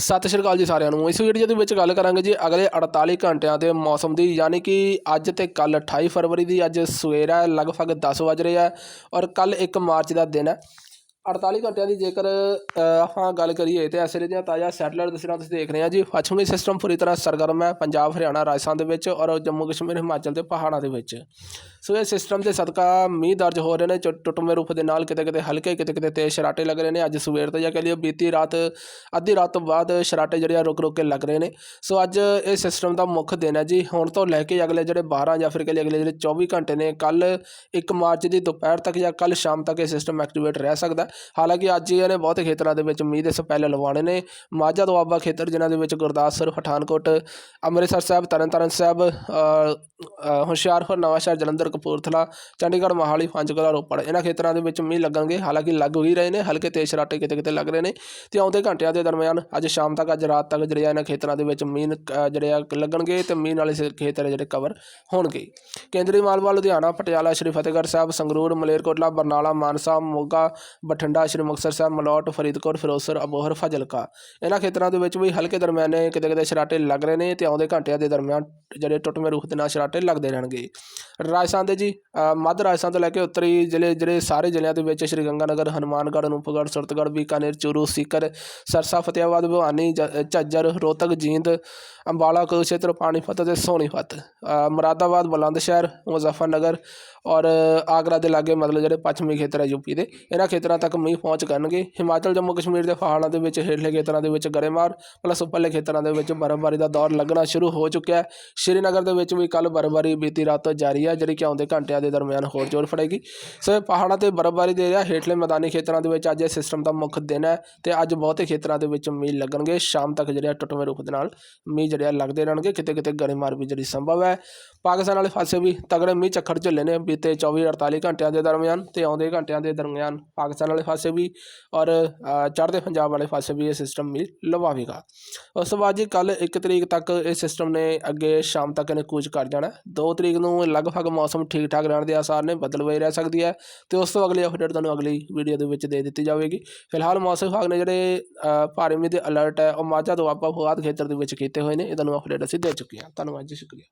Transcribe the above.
ਸਤਿ ਸ਼੍ਰੀ ਅਕਾਲ ਜੀ ਸਾਰਿਆਂ ਨੂੰ। ਇਸ ਵੀਡੀਓ ਦੇ ਵਿੱਚ ਗੱਲ ਕਰਾਂਗੇ ਜੀ ਅਗਲੇ 48 ਘੰਟਿਆਂ ਦੇ ਮੌਸਮ ਦੀ, ਯਾਨੀ ਕਿ ਅੱਜ ਤੇ ਕੱਲ 28 ਫਰਵਰੀ ਦੀ, ਅੱਜ ਸਵੇਰ ਹੈ, ਲਗਭਗ 10 ਵਜ ਰਹੇ ਹੈ ਔਰ ਕੱਲ 1 ਮਾਰਚ ਦਾ ਦਿਨ ਹੈ। 48 ਘੰਟਿਆਂ ਦੀ ਜੇਕਰ ਆਪਾਂ ਗੱਲ ਕਰੀਏ ਤੇ ਅਸਲੇ ਦੀਆਂ ਤਾਜ਼ਾ ਸੈਟਲਾਈਟ ਤਸਵੀਰਾਂ ਤੁਸੀਂ ਦੇਖ ਰਹੇ ਆ ਜੀ। ਪੱਛਮੀ ਸਿਸਟਮ ਪੂਰੀ ਤਰ੍ਹਾਂ ਸਰਗਰਮ ਹੈ, ਪੰਜਾਬ, ਹਰਿਆਣਾ, ਰਾਜਸਥਾਨ ਦੇ ਵਿੱਚ ਔਰ ਜੰਮੂ ਕਸ਼ਮੀਰ ਹਿਮਾਚਲ ਦੇ ਪਹਾੜਾਂ ਦੇ ਵਿੱਚ। ਸੋ ਇਹ ਸਿਸਟਮ ਦੇ ਸਦਕਾ ਮੀਂਹ ਦਰਜ ਹੋ ਰਹੇ ਨੇ, ਚੁ- ਟੁੱਟਵੇਂ ਰੂਪ ਦੇ ਨਾਲ ਕਿਤੇ ਕਿਤੇ ਹਲਕੇ, ਕਿਤੇ ਕਿਤੇ ਤੇਜ਼ ਸ਼ਰਾਟੇ ਲੱਗ ਰਹੇ ਨੇ। ਅੱਜ ਸਵੇਰ ਤੋਂ ਜਾਂ ਕਹ ਲਈਏ ਬੀਤੀ ਰਾਤ, ਅੱਧੀ ਰਾਤ ਤੋਂ ਬਾਅਦ ਸ਼ਰਾਟੇ ਜਿਹੜੇ ਆ ਰੁਕ ਰੁਕ ਕੇ ਲੱਗ ਰਹੇ ਨੇ। ਸੋ ਅੱਜ ਇਹ ਸਿਸਟਮ ਦਾ ਮੁੱਖ ਦਿਨ ਹੈ ਜੀ। ਹੁਣ ਤੋਂ ਲੈ ਕੇ ਅਗਲੇ ਜਿਹੜੇ 12 ਜਾਂ ਫਿਰ ਕਹ ਲਈਏ ਅਗਲੇ ਜਿਹੜੇ 24 ਘੰਟੇ ਨੇ ਕੱਲ 1 ਮਾਰਚ ਦੀ ਦੁਪਹਿਰ ਤੱਕ ਜਾਂ ਕੱਲ ਸ਼ਾਮ ਤੱਕ ਇਹ ਸਿਸਟਮ ਐਕਟੀਵੇਟ ਰਹਿ ਸਕਦਾ ਹਾਲਾਂਕਿ ਅੱਜ ਇਹਨੇ ਬਹੁਤੇ ਖੇਤਰਾਂ ਦੇ ਵਿੱਚ ਮੀਂਹ ਦੇ ਸਪੈਲ ਲਵਾਉਣੇ ਨੇ। ਮਾਝਾ ਦੁਆਬਾ ਖੇਤਰ ਜਿਨ੍ਹਾਂ ਦੇ ਵਿੱਚ ਗੁਰਦਾਸਪੁਰ ਪਠਾਨਕੋਟ, ਅੰਮ੍ਰਿਤਸਰ ਸਾਹਿਬ, ਤਰਨਤਾਰਨ ਸਾਹਿਬ ਹੁਸ਼ਿਆਰਪੁਰ, ਨਵਾਂਸ਼ਹਿਰ, ਜਲੰਧਰ ਕਪੂਰਥਲਾ ਚੰਡੀਗੜ੍ਹ ਮੋਹਾਲੀ ਪੰਚਕੂਲਾ ਰੋਪੜ। ਇਹਨਾਂ ਖੇਤਰਾਂ ਦੇ ਵਿੱਚ ਮੀਂਹ ਲੱਗਣਗੇ ਹਾਲਾਂਕਿ ਲੱਗ ਵੀ ਰਹੇ ਨੇ ਹਲਕੇ ਤੇਜ਼ ਸ਼ਰਾਟੇ ਕਿਤੇ ਕਿਤੇ ਲੱਗ ਰਹੇ ਨੇ ਤੇ ਆਉਂਦੇ ਘੰਟਿਆਂ ਦੇ ਦਰਮਿਆਨ ਅੱਜ ਸ਼ਾਮ ਤੱਕ ਅੱਜ ਰਾਤ ਤੱਕ ਜਿਹੜੇ ਆ ਇਹਨਾਂ ਖੇਤਰਾਂ ਦੇ ਵਿੱਚ ਮੀਂਹ ਅ, ਜਿਹੜੇ ਆ ਲੱਗਣਗੇ ਤੇ ਮੀਂਹ ਨਾਲ ਇਸ ਖੇਤਰ ਜਿਹੜੇ ਕਵਰ ਹੋਣਗੇ। ਕੇਂਦਰੀ ਮਾਲਵਾ ਲੁਧਿਆਣਾ ਪਟਿਆਲਾ ਸ਼੍ਰੀ ਫਤਿਹਗੜ੍ਹ ਸਾਹਿਬ ਸੰਗਰੂਰ ਮਲੇਰਕੋਟਲਾ ਬਰਨਾਲਾ ਮਾਨਸਾ ਮੋਗਾ ਬਠਿੰਡਾ ਸ਼੍ਰੀ ਮੁਕਤਸਰ ਸਾਹਿਬ ਮਲੌਟ ਫਰੀਦਕੋਟ ਫਿਰੋਜ਼ਪੁਰ ਅਬੋਹਰ ਫਾਜ਼ਿਲਕਾ। ਇਹਨਾਂ ਖੇਤਰਾਂ ਦੇ ਵਿੱਚ ਵੀ ਹਲਕੇ ਦਰਮਿਆਨੇ ਕਿਤੇ ਕਿਤੇ ਸ਼ਰਾਟੇ ਲੱਗ ਰਹੇ ਨੇ ਤੇ ਆਉਂਦੇ ਘੰਟਿਆਂ ਦੇ ਦਰਮਿਆਨ ਜਿਹੜੇ ਟੁੱਟਵੇਂ ਰੁੱਖ ਦੇ ਨਾਲ ਸ਼ਰਾਟੇ ਲੱਗਦੇ ਰਹਿਣਗੇ। ਰਾਜਸਥਾਨ ਦੇ ਜੀ ਮੱਧ ਰਾਜਸਥਾਨ ਤੋਂ ਲੈ ਕੇ ਉੱਤਰੀ ਜ਼ਿਲ੍ਹੇ ਜਿਹੜੇ ਸਾਰੇ ਜ਼ਿਲ੍ਹਿਆਂ ਦੇ ਵਿੱਚ ਸ਼੍ਰੀ ਗੰਗਾਨਗਰ ਹਨੂਮਾਨਗੜ੍ਹ ਅਨੂਪਗੜ੍ਹ ਸੁਰਤਗੜ੍ਹ ਬੀਕਾਨੇਰ ਚੂਰੂ ਸੀਕਰ ਸਰਸਾ ਫਤਿਆਬਾਦ ਭਵਾਨੀ ਜ- ਝੱਜਰ ਰੋਹਤਕ ਜੀਂਦ ਅੰਬਾਲਾ ਕੁਰੂਕਸ਼ੇਤਰ ਪਾਣੀਪਤ ਅਤੇ ਸੋਨੀਪਤ। ਅ, ਮੁਰਾਦਾਬਾਦ ਬੁਲੰਦਸ਼ਹਿਰ ਮੁਜ਼ੱਫਰਨਗਰ ਔਰ ਆਗਰਾ ਦੇ ਲਾਗੇ ਮਤਲਬ ਜਿਹੜੇ ਪੱਛਮੀ ਖੇਤਰ ਹੈ ਯੂਪੀ ਦੇ ਇਹਨਾਂ ਖੇਤਰਾਂ ਤੱਕ ਮੀਂਹ ਪਹੁੰਚ ਕਰਨਗੇ। ਹਿਮਾਚਲ ਜੰਮੂ ਕਸ਼ਮੀਰ ਦੇ ਪਹਾੜਾਂ ਦੇ ਵਿੱਚ ਹੇਠਲੇ ਖੇਤਰਾਂ ਦੇ ਵਿੱਚ ਗਰੇਮਾਰ ਪਲੱਸ ਉੱਪਰਲੇ ਖੇਤਰਾਂ ਦੇ ਵਿੱਚ ਬਰਫ਼ਬਾਰੀ ਦਾ ਦੌਰ ਲੱਗਣਾ ਸ਼ੁਰੂ ਹੋ ਚੁੱਕਿਆ ਹੈ। ਸ਼੍ਰੀਨਗਰ ਦੇ ਵਿੱਚ ਵੀ ਕੱਲ ਬਰਫ਼ਬਾਰੀ ਬੀਤੀ ਰਾਤ ਤੋਂ ਜਾਰੀ ਹੈ ਜਿਹੜੀ ਕਿ ਆਉਂਦੇ ਘੰਟਿਆਂ ਦੇ ਦਰਮਿਆਨ ਹੋਰ ਜ਼ੋਰ ਫੜੇਗੀ। ਸੋ ਇਹ ਪਹਾੜਾਂ ਤੇ ਬਰਫ਼ਬਾਰੀ ਦੇ ਰਿਹਾ, ਹੇਠਲੇ ਮੈਦਾਨੀ ਖੇਤਰਾਂ ਦੇ ਵਿੱਚ ਅੱਜ ਇਹ ਸਿਸਟਮ ਦਾ ਮੁੱਖ ਦਿਨ ਹੈ ਤੇ ਅੱਜ ਬਹੁਤੇ ਖੇਤਰਾਂ ਦੇ ਵਿੱਚ ਮੀਂਹ ਲੱਗਣਗੇ। ਸ਼ਾਮ ਤੱਕ ਜਿਹੜੇ ਆ ਟੁੱਟਵੇਂ ਰੂਪ ਦੇ ਨਾਲ ਮੀਂਹ ਜਿਹੜੇ ਆ ਲੱਗਦੇ ਰਹਿਣਗੇ। ਕਿਤੇ ਕਿਤੇ ਗਰੇਮਾਰ ਵੀ ਜਿਹੜੀ ਸੰਭਵ ਹੈ। ਪਾਕਿਸਤਾਨ ਵਾਲੇ ਪਾਸੇ ਵੀ ਤਗੜੇ ਮੀਂਹ ਝੱਖੜ ਝੱਲੇ ਨੇ ਬੀਤੇ 24 48 ਘੰਟਿਆਂ ਦੇ ਦਰਮਿਆਨ ਤੇ ਆਉਂਦੇ ਘੰਟਿਆਂ ਦੇ ਦਰਮਿਆਨ ਪਾਕਿਸਤਾਨ ਵਾਲੇ ਪਾਸੇ ਵੀ ਔਰ ਚੜ੍ਹਦੇ ਪੰਜਾਬ ਵਾਲੇ ਪਾਸੇ ਵੀ ਇਹ ਸਿਸਟਮ ਮੀਂਹ ਲਵਾਵੇਗਾ। ਉਸ ਤੋਂ ਬਾਅਦ ਜੀ ਕੱਲ 1 ਤਰੀਕ ਤੱਕ ਇਹ ਸਿਸਟਮ ਨੇ ਅੱਗੇ ਸ਼ਾਮ ਤੱਕ ਇਹਨੇ ਕੂਚ ਕਰ ਜਾਣਾ। 2 ਤਰੀਕ ਨੂੰ ਲਗਭਗ ਮੌਸਮ ਠੀਕ ਠਾਕ ਰਹਿਣ ਦੇ ਆਸਾਰ ਨੇ ਬਦਲਵਾਈ ਰਹਿ ਸਕਦੀ ਹੈ ਤੇ ਉਸ ਤੋਂ ਅਗਲੀ ਅਪਡੇਟ ਤੁਹਾਨੂੰ ਅਗਲੀ ਵੀਡੀਓ ਦੇ ਵਿੱਚ ਦੇ ਦਿੱਤੀ ਜਾਵੇਗੀ। ਫਿਲਹਾਲ ਮੌਸਮ ਵਿਭਾਗ ਨੇ ਜਿਹੜੇ ਅ, ਭਾਰੀ ਮੀਂਹ ਦੇ ਅਲਰਟ ਹੈ ਉਹ ਮਾਝਾ ਦੁਆਬਾ ਫੁਆਦ ਖੇਤਰ ਦੇ ਵਿੱਚ ਕੀਤੇ ਹੋਏ ਨੇ ਇਹ ਤੁਹਾਨੂੰ ਅਪਡੇਟ ਅਸੀਂ ਦੇ ਚੁੱਕੇ ਹਾਂ। ਧੰਨਵਾਦ ਜੀ ਸ਼ੁਕਰੀਆ।